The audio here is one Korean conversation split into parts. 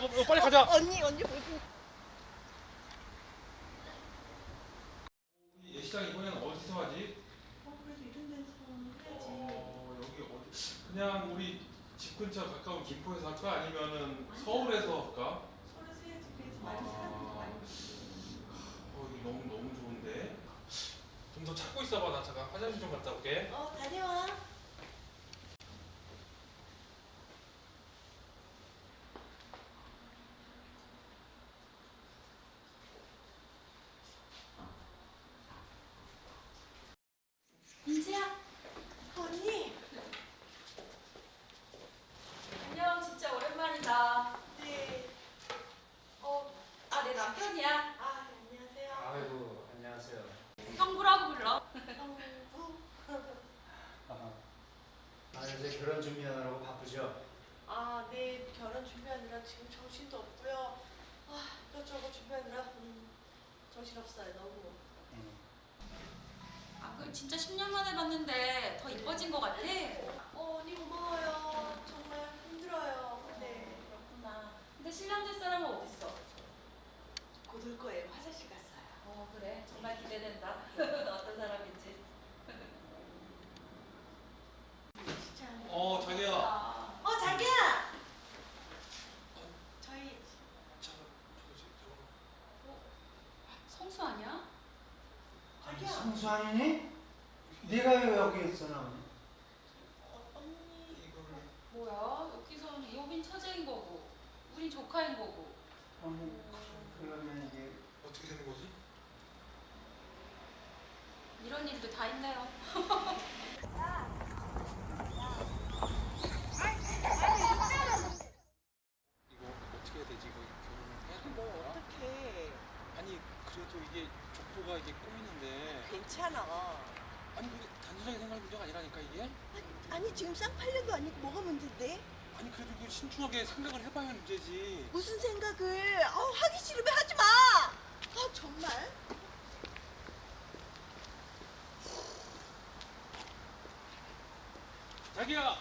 가자. 어, 빨리 가자. 언니 언니 보고 우리 예시장 이번에는 어디서 하지? 어 그래도 이런 데서 해야지 어, 여기 어디? 그냥 우리 집 근처 가까운 김포에서 할까? 아니면은 서울에서 할까? 서울에서 해야지 그래서 많이 사람들도 많이 어, 여기 너무 너무 좋은데. 좀 더 찾고 있어봐. 나 잠깐 화장실 좀 갔다 올게. 어 다녀와 민지야, 언니 안녕. 진짜 오랜만이다. 네 어, 아, 내 남편이야. 아, 안녕하세요 아이고 안녕하세요. 형부라고 불러. 어, 아 요새 결혼 준비하느라고 바쁘죠? 아, 네 결혼 준비하느라 지금 정신도 없고요 아 이것저것 준비하느라 음, 정신 없어요 너무 응. 아, 그 진짜 10년 만에 봤는데 더 이뻐진 것 같아. 어 언니 고마워요 정말 힘들어요 네 그렇구나. 근데 신랑 될 사람은 어딨어? 곧 올 거예요 화장실 갔어요 어, 그래. 정말 기대된다. 어떤 사람인지. 진짜 어, 자기야. 아, 어 자기야 저희 저, 저, 저, 성수 아니야? 성수아니니? 네가 왜 여기 있어 나? 어, 뭐야? 여기서는 이호빈 처제인 거고, 우린 조카인 거고. 아니 그러면 이게 어떻게 되는 거지? 이런 일도 다 있네요. 이거 어떻게 해야 되지? 이거 결혼을 해야 되는 뭐 거야? 어떡해 아니 그래도 이게 족보가 이게 꼬이는데 괜찮아 아니 그게 단순하게 생각할 문제가 아니라니까 이게 아니 지금 쌍팔년도 아니고 뭐가 문제인데? 아니 그래도 그 신중하게 생각을 해봐야 문제지 무슨 생각을 어, 하기 싫으면 하지 마. 아 정말. 자기야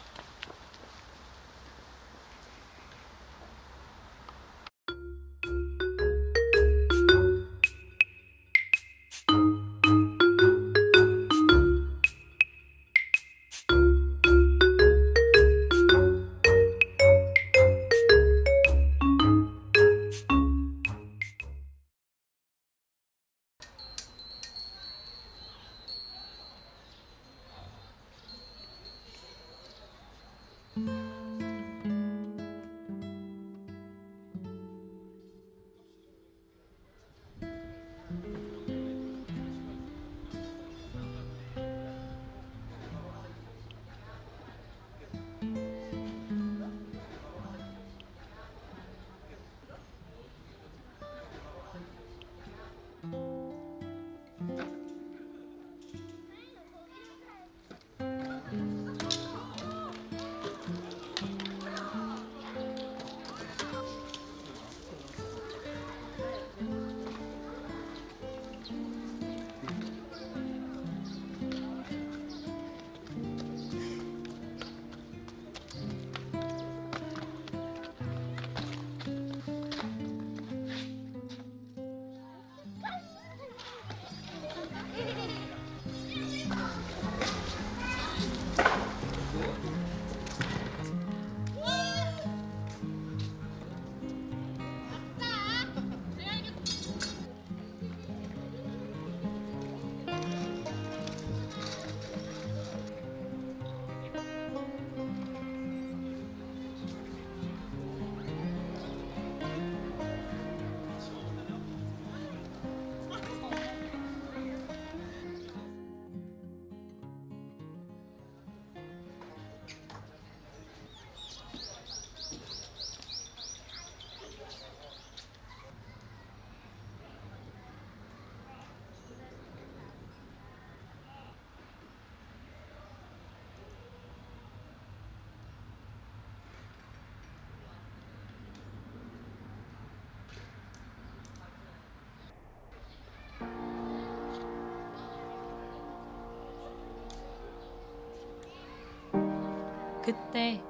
그때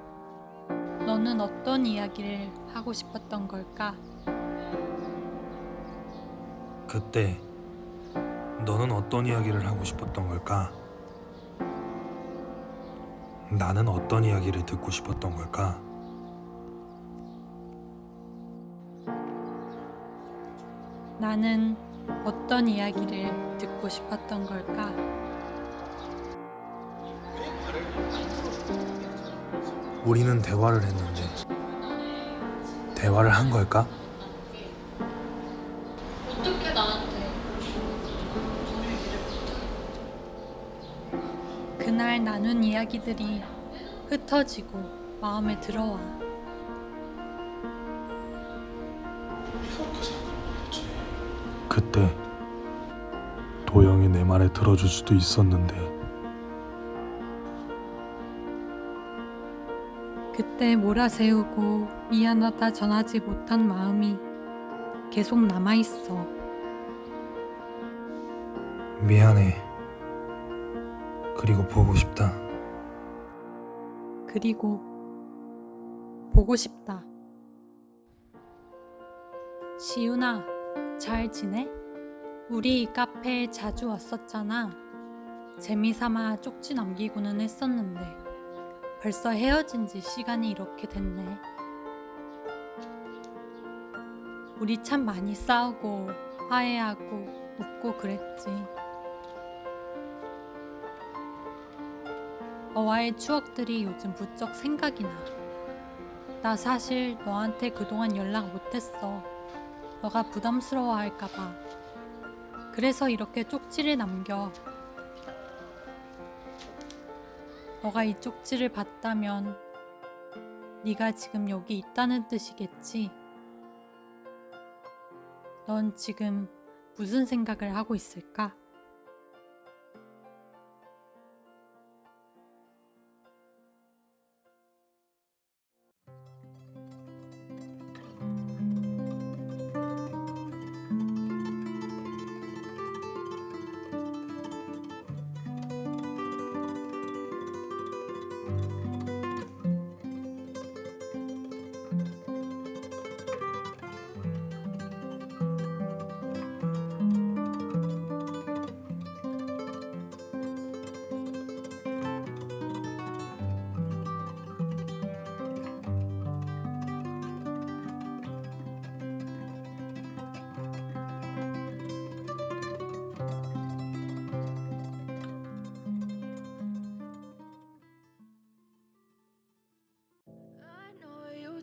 넌 너는 어떤 이야기를 하고 싶었던 걸까? 그때 너는 어떤 이야기를 하고 싶었던 걸까? 나는 어떤 이야기를 듣고 싶었던 걸까? 나는 어떤 이야기를 듣고 싶었던 걸까? 우리는 대화를 했는데 대화를 한 걸까? 어떻게 나한테 못해? 그날 나눈 이야기들이 흩어지고 마음에 들어와. 그때 도영이 내 말에 들어줄 수도 있었는데 그때 몰아세우고 미안하다 전하지 못한 마음이 계속 남아있어. 미안해. 그리고 보고 싶다. 그리고 보고 싶다. 시윤아, 잘 지내? 우리 이 카페에 자주 왔었잖아. 재미삼아 쪽지 남기고는 했었는데 벌써 헤어진 지 시간이 이렇게 됐네. 우리 참 많이 싸우고 화해하고 웃고 그랬지. 너와의 추억들이 요즘 부쩍 생각이 나. 나 사실 너한테 그동안 연락 못했어. 너가 부담스러워할까봐. 그래서 이렇게 쪽지를 남겨. 너가 이 쪽지를 봤다면 네가 지금 여기 있다는 뜻이겠지. 넌 지금 무슨 생각을 하고 있을까?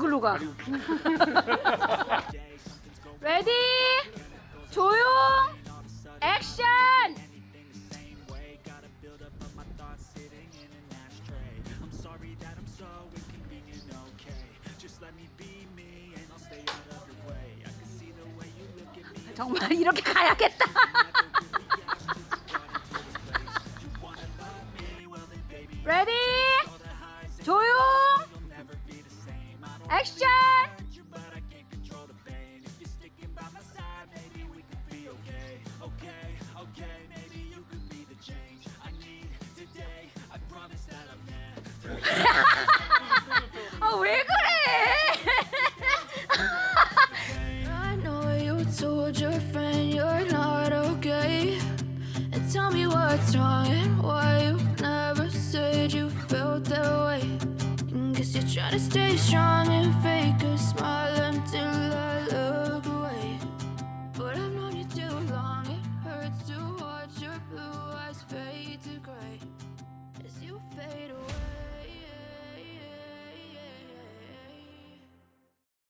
글로 가. 레디 조용. 액션 정말 이렇게 가야겠다 trying to stay strong